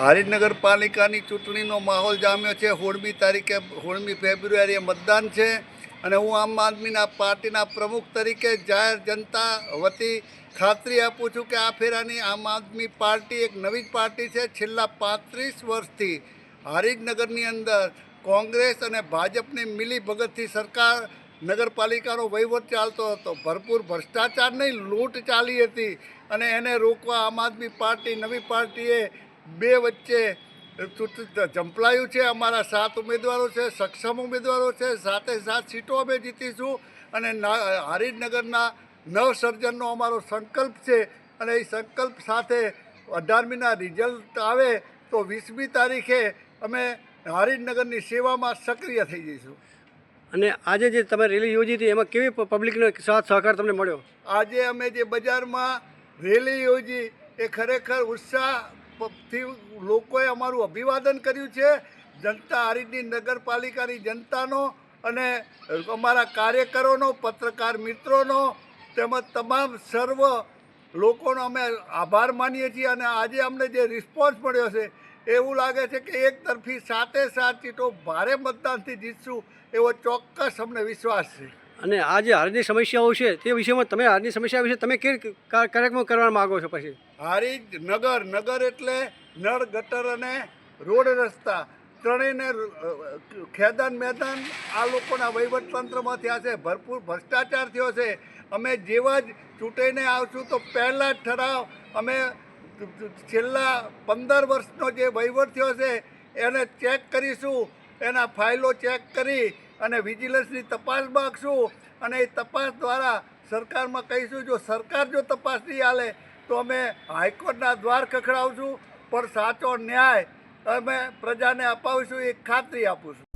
હારીજ નગરપાલિકાની ચૂંટણીનો માહોલ જામ્યો છે. હોળમી તારીખે, હોળમી ફેબ્રુઆરીએ મતદાન છે અને હું આમ આદમીના પાર્ટીના પ્રમુખ તરીકે જાહેર જનતા વતી ખાતરી આપું છું કે આ ફેરાની આમ આદમી પાર્ટી એક નવી જ પાર્ટી છે. છેલ્લા પાંત્રીસ વર્ષથી હારીજનગરની અંદર કોંગ્રેસ અને ભાજપની મિલી ભગતથી સરકાર નગરપાલિકાનો વહીવટ ચાલતો હતો. ભરપૂર ભ્રષ્ટાચાર નહીં લૂંટ ચાલી હતી અને એને રોકવા આમ આદમી પાર્ટી, નવી પાર્ટીએ બે વચ્ચે ઝંપલાયું છે અમારા સાત ઉમેદવારો છે સક્ષમ ઉમેદવારો છે સાતે સાત સીટો અમે જીતીશું અને હારીજનગરના નવસર્જનનો અમારો સંકલ્પ છે અને એ સંકલ્પ સાથે અઢારમીના રિઝલ્ટ આવે તો વીસમી તારીખે અમે હારીજનગરની સેવામાં સક્રિય થઈ જઈશું. અને આજે જે તમે રેલી યોજી હતી એમાં કેવી પબ્લિકનો સાથ સહકાર તમને મળ્યો? આજે અમે જે બજારમાં રેલી યોજી એ ખરેખર ઉત્સાહથી લોકોએ અમારું અભિવાદન કર્યું છે. જનતા હારીજની નગરપાલિકાની જનતાનો અને અમારા કાર્યકરોનો, પત્રકાર મિત્રોનો, તેમજ તમામ સર્વ લોકોનો અમે આભાર માનીએ છીએ અને આજે અમને જે રિસ્પોન્સ મળ્યો છે, એવું લાગે છે કે એક તરફી સાતે સાત સીટો ભારે મતદાનથી જીતશું એવો ચોક્કસ અમને વિશ્વાસ છે. અને આ જે હારની સમસ્યાઓ છે તે વિષયમાં તમે હારની સમસ્યા વિશે તમે કે કાર્યક્રમ કરવા માગો છો પછી? હારી નગર નગર એટલે નળ, ગટર અને રોડ રસ્તા. ત્રણેયને ખેદાન, મેદાન, આ લોકોના વહીવટતંત્રમાં થયા છે. ભરપૂર ભ્રષ્ટાચાર થયો છે. અમે જેવા જ ચૂંટાઈને આવશું તો પહેલાં જ ઠરાવ અમે છેલ્લા પંદર વર્ષનો જે વહીવટ થયો છે, એને ચેક કરીશું. એના ફાઇલો ચેક કરી અને વિજિલન્સની તપાસ માગશું અને એ તપાસ દ્વારા સરકારમાં કહીશું, જો સરકાર જો તપાસ નહીં હાલે, તો અમે હાઈકોર્ટના દ્વાર ખખડાવશું. પણ સાચો ન્યાય અમે પ્રજાને અપાવીશું, એ ખાતરી આપું છું.